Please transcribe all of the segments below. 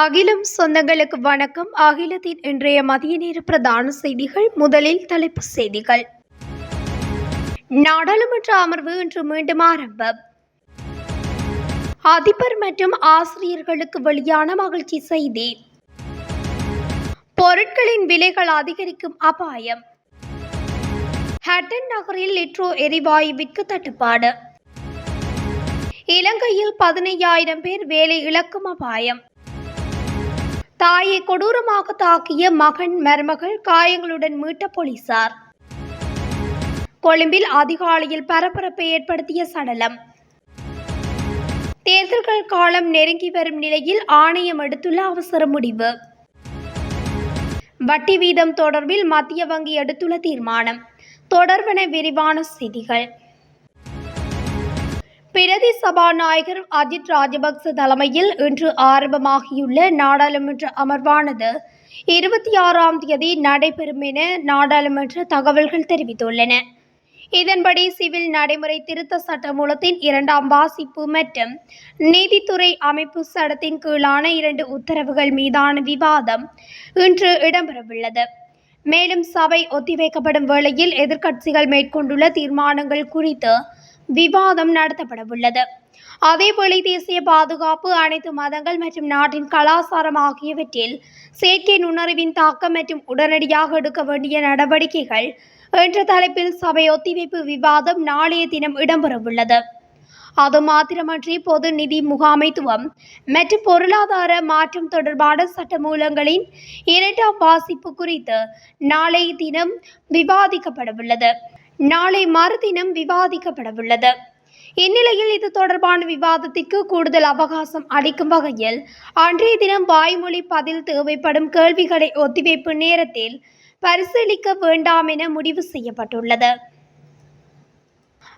அகிலம் சொந்தங்களுக்கு வணக்கம். அகிலத்தின் இன்றைய மதிய நேர பிரதான செய்திகள் முதலில் தலைப்பு செய்திகள். நாடாளுமன்ற அமர்வு இன்று மீண்டும் ஆரம்பம். அதிபர் மற்றும் ஆசிரியர்களுக்கு வெளியான மகிழ்ச்சி செய்தி. பொருட்களின் விலைகள் அதிகரிக்கும் அபாயம். ஹட்டன் நகரில் லிட்ரோ எரிவாயுவிற்கு தட்டுப்பாடு. இலங்கையில் பதினையாயிரம் பேர் வேலை இழக்கும் அபாயம். தாயை கொடூரமாக தாக்கிய மகன் மருமகள் காயங்களுடன் மீட்ட போலீசார். கொழும்பில் அதிகாலையில் பரபரப்பை ஏற்படுத்திய சடலம். தேர்தல்கள் காலம் நெருங்கி வரும் நிலையில் ஆணையம் எடுத்துள்ள அவசர முடிவு. வட்டி வீதம் தொடர்பில் மத்திய வங்கி எடுத்துள்ள தீர்மானம். தொடர்பன விரிவான செய்திகள். பிரதி சபாநாயகர் அஜித் ராஜபக்ச தலைமையில் இன்று ஆரம்பமாகியுள்ள நாடாளுமன்ற அமர்வானது இருபத்தி ஆறாம் தேதி நடைபெறும் என நாடாளுமன்ற தகவல்கள் தெரிவித்துள்ளன. இதன்படி சிவில் நடைமுறை திருத்த சட்டமூலத்தின் இரண்டாம் வாசிப்பு மற்றும் நீதித்துறை அமைப்பு சட்டத்தின் கீழான இரண்டு உத்தரவுகள் மீதான விவாதம் இன்று இடம்பெறவுள்ளது. மேலும் சபை ஒத்திவைக்கப்படும் வேளையில் எதிர்க்கட்சிகள் மேற்கொண்டுள்ள தீர்மானங்கள் குறித்து விவாதம் நடத்தப்படவுள்ளது. அதேபோல தேசிய பாதுகாப்பு அனைத்து மதங்கள் மற்றும் நாட்டின் கலாச்சாரம் ஆகியவற்றில் செயற்கை நுண்ணறிவின் தாக்கம் மற்றும் உடனடியாக எடுக்க வேண்டிய நடவடிக்கைகள் என்ற தலைப்பில் சபை ஒத்திவைப்பு விவாதம் நாளைய தினம் இடம்பெறவுள்ளது. அது மாத்திரமன்றி பொது நிதி முகாமைத்துவம் மற்றும் பொருளாதார மாற்றம் தொடர்பான சட்டமூலங்களின் இரண்டாம் வாசிப்பு குறித்து நாளை தினம் விவாதிக்கப்படவுள்ளது. நாளை மறுதினம் விவாதிக்கப்படவுள்ளது. இந்நிலையில் இது தொடர்பான விவாதத்திற்கு கூடுதல் அவகாசம் அளிக்கும் வகையில் அன்றைய தினம் வாய்மொழி பதில் தேவைப்படும் கேள்விகளை ஒத்திவைப்பு நேரத்தில் பரிசீலிக்க வேண்டாம் என முடிவு செய்யப்பட்டுள்ளது.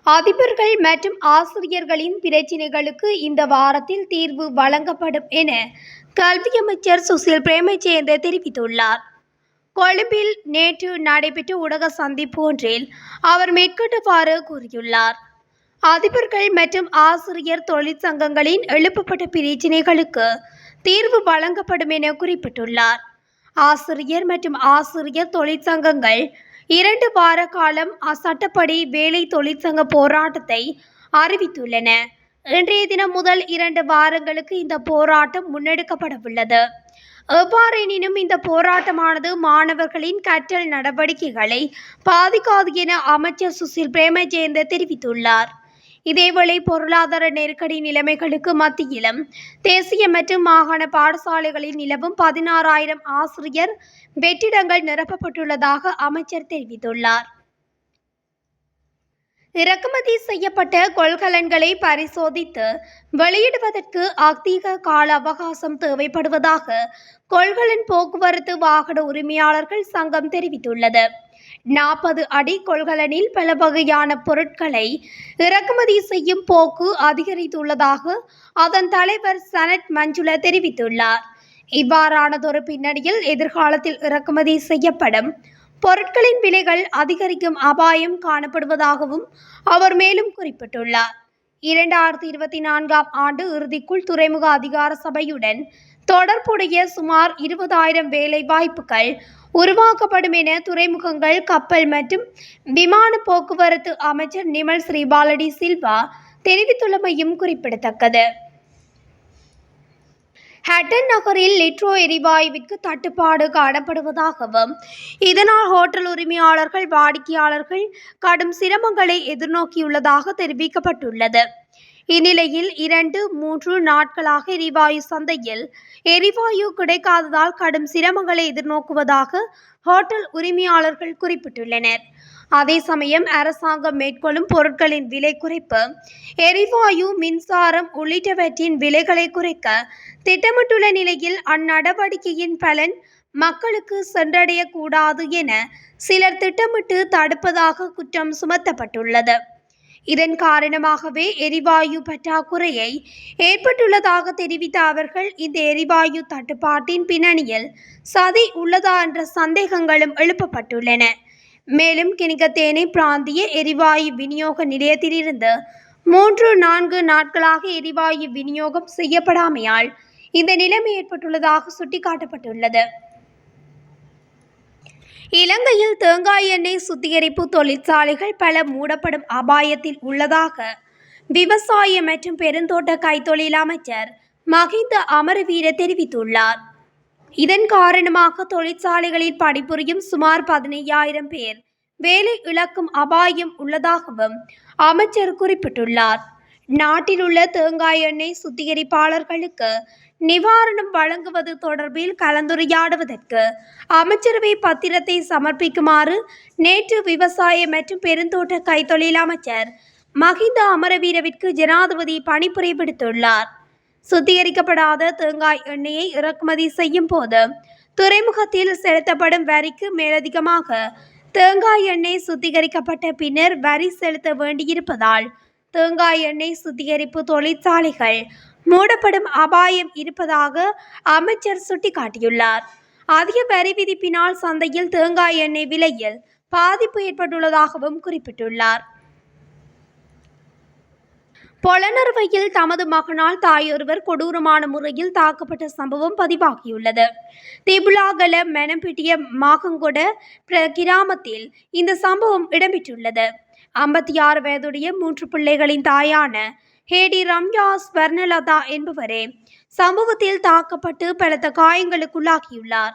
அதிபர்கள் மற்றும் ஆசிரியர்களின் பிரச்சினைகளுக்கு இந்த வாரத்தில் தீர்வு வழங்கப்படும் என கல்வி அமைச்சர் சுசில் பிரேமஜெயந்த தெரிவித்துள்ளார். கொழும்பில் நேற்று நடைபெற்ற ஊடக சந்திப்பு ஒன்றில் அவர் மேற்கொண்டவாறு கூறியுள்ளார். அதிபர்கள் மற்றும் ஆசிரியர் தொழிற்சங்கங்களின் எழுப்பப்பட்ட பிரச்சினைகளுக்கு தீர்வு வழங்கப்படும் என குறிப்பிட்டுள்ளார். ஆசிரியர் மற்றும் ஆசிரியர் தொழிற்சங்கங்கள் இரண்டு வார காலம் அச்சட்டப்படி வேலை தொழிற்சங்க போராட்டத்தை அறிவித்துள்ளன. இன்றைய தினம் முதல் இரண்டு வாரங்களுக்கு இந்த போராட்டம் முன்னெடுக்கப்படவுள்ளது. எவ்வாறெனினும் இந்த போராட்டமானது மாணவர்களின் கற்றல் நடவடிக்கைகளை பாதிக்காது என அமைச்சர் சுசில் பிரேமஜெயந்த தெரிவித்துள்ளார். இதேவேளை பொருளாதார நெருக்கடி நிலைமைகளுக்கு மத்தியிலும் தேசிய மற்றும் மாகாண பாடசாலைகளில் நிலவும் பதினாறாயிரம் ஆசிரியர் வெற்றிடங்கள் நிரப்பப்பட்டுள்ளதாக அமைச்சர் தெரிவித்துள்ளார். இறக்குமதி செய்யப்பட்ட கொள்கலன்களை பரிசோதித்து வெளியிடுவதற்கு அதிக கால அவகாசம் தேவைப்படுவதாக கொள்கலன் போக்குவரத்து வாகன உரிமையாளர்கள் சங்கம் தெரிவித்துள்ளது. நாற்பது அடி கொள்கலனில் பல வகையான பொருட்களை இறக்குமதி செய்யும் போக்கு அதிகரித்துள்ளதாக அதன் தலைவர் சனட் மஞ்சுள தெரிவித்துள்ளார். இவ்வாறானதொரு பின்னணியில் எதிர்காலத்தில் இறக்குமதி செய்யப்படும் பொருட்களின் விலைகள் அதிகரிக்கும் அபாயம் காணப்படுவதாகவும் அவர் மேலும் குறிப்பிட்டுள்ளார். இரண்டாயிரத்தி இருபத்தி நான்காம் ஆண்டு இறுதிக்குள் துறைமுக அதிகார சபையுடன் தொடர்புடைய சுமார் இருபதாயிரம் வேலை வாய்ப்புகள் உருவாக்கப்படும் என துறைமுகங்கள் கப்பல் மற்றும் விமான போக்குவரத்து அமைச்சர் நிமல் ஸ்ரீபாலடி சில்வா தெரிவித்துள்ளமையும் குறிப்பிடத்தக்கது. ஹட்டன் நகரில் லிட்ரோ எரிவாயுவிற்கு தட்டுப்பாடு காணப்படுவதாகவும் இதனால் ஹோட்டல் உரிமையாளர்கள் வாடிக்கையாளர்கள் கடும் சிரமங்களை எதிர்நோக்கியுள்ளதாக தெரிவிக்கப்பட்டுள்ளது. இந்நிலையில் இரண்டு மூன்று நாட்களாக எரிவாயு சந்தையில் எரிவாயு கிடைக்காததால் கடும் சிரமங்களை எதிர்நோக்குவதாக ஹோட்டல் உரிமையாளர்கள் குறிப்பிட்டுள்ளனர். அதே சமயம் அரசாங்கம் மேற்கொள்ளும் பொருட்களின் விலை குறைப்பு எரிவாயு மின்சாரம் உள்ளிட்டவற்றின் விலைகளை குறைக்க திட்டமிட்டுள்ள நிலையில் அந்நடவடிக்கையின் பலன் மக்களுக்கு சென்றடையக்கூடாது என சிலர் திட்டமிட்டு தடுப்பதாக குற்றம் சுமத்தப்பட்டுள்ளது. இதன் காரணமாகவே எரிவாயு பற்றாக்குறையை ஏற்பட்டுள்ளதாக தெரிவித்த அவர்கள் இந்த எரிவாயு தட்டுப்பாட்டின் பின்னணியில் சதி உள்ளதா என்ற சந்தேகங்களும் எழுப்பப்பட்டுள்ளன. மேலும் கிணிகத்தேனை பிராந்திய எரிவாயு விநியோக நிலையத்திலிருந்து மூன்று நான்கு நாட்களாக எரிவாயு விநியோகம் செய்யப்படாமையால் இந்த நிலைமை ஏற்பட்டுள்ளதாக சுட்டிக்காட்டப்பட்டுள்ளது. இலங்கையில் தேங்காய் எண்ணெய் சுத்திகரிப்பு தொழிற்சாலைகள் பல மூடப்படும் அபாயத்தில் உள்ளதாக விவசாய மற்றும் பெருந்தோட்ட கைத்தொழில் அமைச்சர் மஹிந்த அமரவீர தெரிவித்துள்ளார். இதன் காரணமாக தொழிற்சாலைகளில் பணிபுரியும் சுமார் பதினையாயிரம் பேர் வேலை இழக்கும் அபாயம் உள்ளதாகவும் அமைச்சர் குறிப்பிட்டுள்ளார். நாட்டில் உள்ள தேங்காய் எண்ணெய் சுத்திகரிப்பாளர்களுக்கு நிவாரணம் வழங்குவது தொடர்பில் கலந்துரையாடுவதற்கு அமைச்சரவை பத்திரத்தை சமர்ப்பிக்குமாறு நேற்று விவசாய மற்றும் பெருந்தோட்ட கைத்தொழில் அமைச்சர் மஹிந்த அமரவீரவிற்கு ஜனாதிபதி பணிப்புரை விடுத்துள்ளார். சுத்திகரிக்கப்படாத தேங்காய் எண்ணெயை இறக்குமதி செய்யும் போது துறைமுகத்தில் செலுத்தப்படும் வரிக்கு மேலதிகமாக தேங்காய் எண்ணெய் சுத்திகரிக்கப்பட்ட பின்னர் வரி செலுத்த வேண்டியிருப்பதால் தேங்காய் எண்ணெய் சுத்திகரிப்பு தொழிற்சாலைகள் மூடப்படும் அபாயம் இருப்பதாக அமைச்சர் சுட்டிக்காட்டியுள்ளார். அதிக வரி விதிப்பினால் சந்தையில் தேங்காய் எண்ணெய் விலையில் பாதிப்பு ஏற்பட்டுள்ளதாகவும் குறிப்பிட்டுள்ளார். பொலனறுவையில் தமது மகனால் தாயொருவர் கொடூரமான முறையில் தாக்கப்பட்ட சம்பவம் பதிவாகியுள்ளது. திபுலாகல மெனம்பிட்டிய மாகங்கொட பிர- கிராமத்தில் இந்த சம்பவம் இடம்பெற்றுள்ளது. ஐம்பத்தி ஆறு வயதுடைய மூன்று பிள்ளைகளின் தாயான ஹேடி ரம்யா ஸ்வர்ணலதா என்பவரே சம்பவத்தில் தாக்கப்பட்டு பலத்த காயங்களுக்குள்ளாகியுள்ளார்.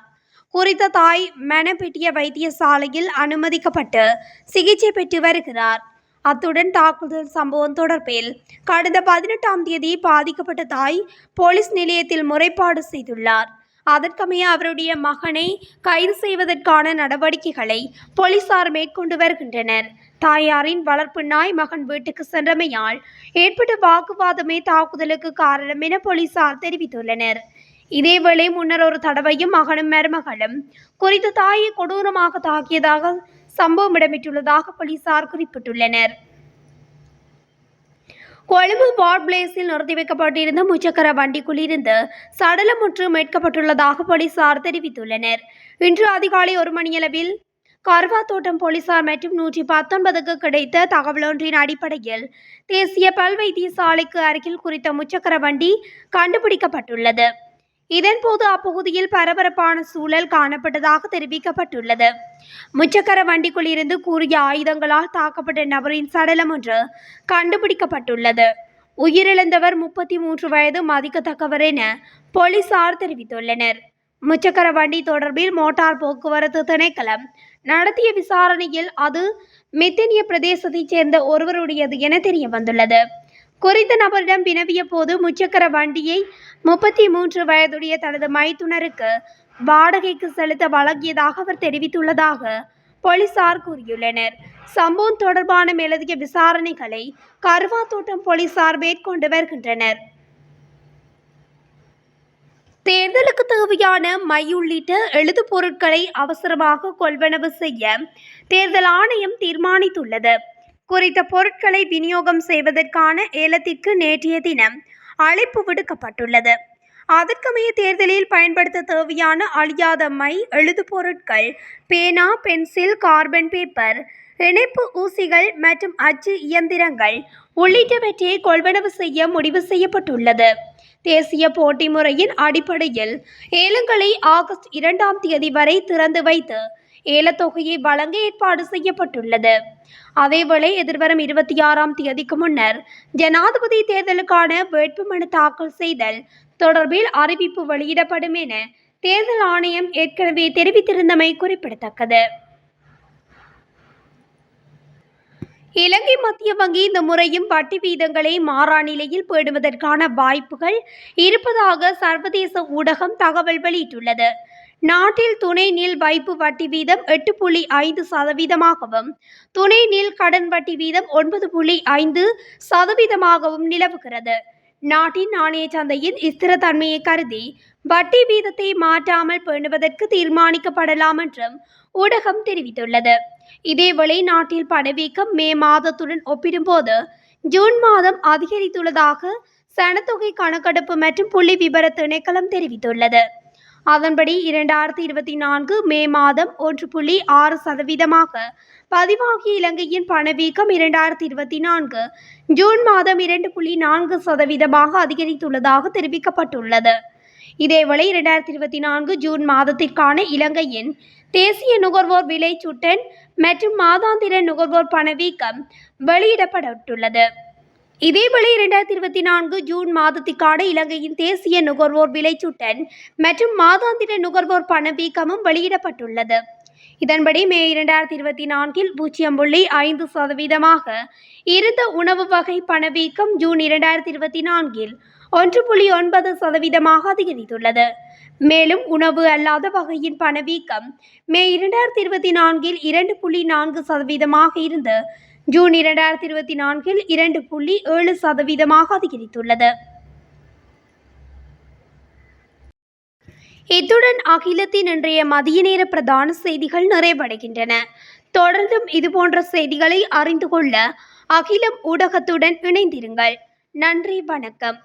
குறித்த தாய் மெனப்பெட்டிய வைத்தியசாலையில் அனுமதிக்கப்பட்டு சிகிச்சை பெற்று வருகிறார். அத்துடன் தாக்குதல் சம்பவம் தொடர்பில் கடந்த பதினெட்டாம் தேதி பாதிக்கப்பட்ட தாய் போலீஸ் நிலையத்தில் முறைப்பாடு செய்துள்ளார். அதற்கமைய அவருடைய மகனை கைது செய்வதற்கான நடவடிக்கைகளை போலீசார் மேற்கொண்டு வருகின்றனர். தாயாரின் வளர்ப்பு நாய் மகன் வீட்டுக்கு சென்றமையால் ஏற்பட்ட வாக்குவாதமே தாக்குதலுக்கு காரணம் என போலீசார் தெரிவித்துள்ளனர். இதேவேளை முன்னர் ஒரு தடவையும் மகனும் மருமகளும் குறித்த தாயை கொடூரமாக தாக்கியதாக சம்பவம் இடம்பெற்றுள்ளதாக போலீசார் குறிப்பிட்டுள்ளனர். கொழும்பு வார்ட் பிளேஸில் நிறுத்தி வைக்கப்பட்டிருந்த முச்சக்கர வண்டிக்குள்ளிருந்து சடலம் ஒன்று மீட்கப்பட்டுள்ளதாக போலீசார் தெரிவித்துள்ளனர். இன்று அதிகாலை ஒரு மணியளவில் கர்வாத்தோட்டம் போலீசார் மற்றும் நூற்றி பத்தொன்பதுக்கு கிடைத்த தகவலொன்றின் அடிப்படையில் தேசிய பல் வைத்தியசாலைக்கு அருகில் குறித்த முச்சக்கர வண்டி கண்டுபிடிக்கப்பட்டுள்ளது. இதன்போது அப்பகுதியில் பரபரப்பான சூழல் காணப்பட்டதாக தெரிவிக்கப்பட்டுள்ளது. முச்சக்கர வண்டிக்குள் இருந்து கூறிய ஆயுதங்களால் தாக்கப்பட்ட நபரின் சடலம் ஒன்று கண்டுபிடிக்கப்பட்டுள்ளது. உயிரிழந்தவர் முப்பத்தி மூன்று வயது மதிக்கத்தக்கவர் என போலீசார் தெரிவித்துள்ளனர். முச்சக்கர வண்டி தொடர்பில் மோட்டார் போக்குவரத்து திணைக்களம் நடத்திய விசாரணையில் அது மித்தனிய பிரதேசத்தைச் சேர்ந்த ஒருவருடையது என தெரிய வந்துள்ளது குறித்த நபரிடம் வினவிய போது முச்சக்கர வண்டியை முப்பத்தி மூன்று வயதுடைய தனது மைத்துனருக்கு வாடகைக்கு செலுத்த வழங்கியதாக அவர் தெரிவித்துள்ளதாக போலீசார் கூறியுள்ளனர். சம்பவம் தொடர்பான மேலதிக விசாரணைகளை கருவாத்தோட்டம் போலீசார் மேற்கொண்டு வருகின்றனர். தேர்தலுக்கு தேவையான மை உள்ளிட்ட எழுது பொருட்களை அவசரமாக கொள்வனவு செய்ய தேர்தல் ஆணையம் தீர்மானித்துள்ளது. குறித்த பொருட்களை விநியோகம் செய்வதற்கான ஏலத்திற்கு நேற்றைய தினம் அழைப்பு விடுக்கப்பட்டுள்ளது. அதற்கமைய தேர்தலில் பயன்படுத்த தேவையான அழியாத மை எழுது பொருட்கள் பேனா பென்சில் கார்பன் பேப்பர் இணைப்பு ஊசிகள் மற்றும் அச்சு இயந்திரங்கள் உள்ளிட்டவற்றை கொள்வனவு செய்ய முடிவு செய்யப்பட்டுள்ளது. தேசிய போட்டி முறையின் அடிப்படையில் ஏலங்களை ஆகஸ்ட் இரண்டாம் தேதி வரை திறந்து வைத்து ஏலத்தொகையை வழங்க ஏற்பாடு செய்யப்பட்டுள்ளது. அதேவேளை எதிர்வரும் இருபத்தி ஆறாம் தேதிக்கு முன்னர் ஜனாதிபதி தேர்தலுக்கான வேட்புமனு தாக்கல் செய்தல் தொடர்பில் அறிவிப்பு வெளியிடப்படும் என தேர்தல் ஆணையம் ஏற்கனவே தெரிவித்திருந்தமை குறிப்பிடத்தக்கது. இலங்கை மத்திய வங்கி இந்த முறையும் வட்டி வீதங்களை மாறா நிலையில் பேணுவதற்கான வாய்ப்புகள் இருப்பதாக சர்வதேச ஊடகம் தகவல் வெளியிட்டுள்ளது. நாட்டில் துணை நீள் வைப்பு வட்டி வீதம் எட்டு புள்ளி ஐந்து சதவீதமாகவும் துணை நீள் கடன் வட்டி வீதம் ஒன்பது புள்ளி ஐந்து சதவீதமாகவும் நிலவுகிறது. நாட்டின் நாணய சந்தையின் ஸ்திரத்தன்மையை கருதி வட்டி வீதத்தை மாற்றாமல் பேணுவதற்கு தீர்மானிக்கப்படலாம் என்றும் ஊடகம் தெரிவித்துள்ளது. இதேவேளை நாட்டில் பணவீக்கம் மே மாதத்துடன் ஒப்பிடும்போது ஜூன் மாதம் அதிகரித்துள்ளதாக சனத்தொகை கணக்கெடுப்பு மற்றும் புள்ளி விபர திணைக்களம் தெரிவித்துள்ளது. அதன்படி இரண்டாயிரத்தி இருபத்தி நான்கு மே மாதம் ஒன்று புள்ளி ஆறு சதவீதமாக பதிவாகிய இலங்கையின் பணவீக்கம் இரண்டாயிரத்தி இருபத்தி நான்கு ஜூன் மாதம் இரண்டு புள்ளி நான்கு சதவீதமாக அதிகரித்துள்ளதாக தெரிவிக்கப்பட்டுள்ளது. இதேவேளை இரண்டாயிரத்தி இருபத்தி நான்கு ஜூன் மாதத்திற்கான இலங்கையின் தேசிய நுகர்வோர் விலை சுட்டன் மற்றும் மாதாந்திர நுகர்வோர் பணவீக்கம் வெளியிடப்பட்டுள்ளது. இதேவேளை இரண்டாயிரத்தி இருபத்தி நான்கு ஜூன் மாதத்திற்கான இலங்கையின் தேசிய நுகர்வோர் விலைச்சுட்டன் மற்றும் மாதாந்திர நுகர்வோர் பணவீக்கமும் வெளியிடப்பட்டுள்ளது. இதன்படி மே இரண்டாயிரத்தி இருபத்தி நான்கில் பூஜ்ஜியம் புள்ளி ஐந்து சதவீதமாக இருந்த உணவு வகை பணவீக்கம் ஜூன் இரண்டாயிரத்தி இருபத்தி நான்கில் ஒன்று புள்ளி ஒன்பது சதவீதமாக அதிகரித்துள்ளது. மேலும் உணவு அல்லாத வகையின் பணவீக்கம் மே இரண்டாயிரத்தி இருபத்தி நான்கில் இரண்டு புள்ளி நான்கு சதவீதமாக இருந்து ஜூன் இரண்டாயிரத்தி இருபத்தி நான்கில் இரண்டு புள்ளி ஏழு சதவீதமாக அதிகரித்துள்ளது. இத்துடன் அகிலத்தின் இன்றைய மதிய நேர பிரதான செய்திகள் நிறைவடைகின்றன. தொடர்ந்தும் இதுபோன்ற செய்திகளை அறிந்து கொள்ள அகிலம் ஊடகத்துடன் இணைந்திருங்கள். நன்றி வணக்கம்.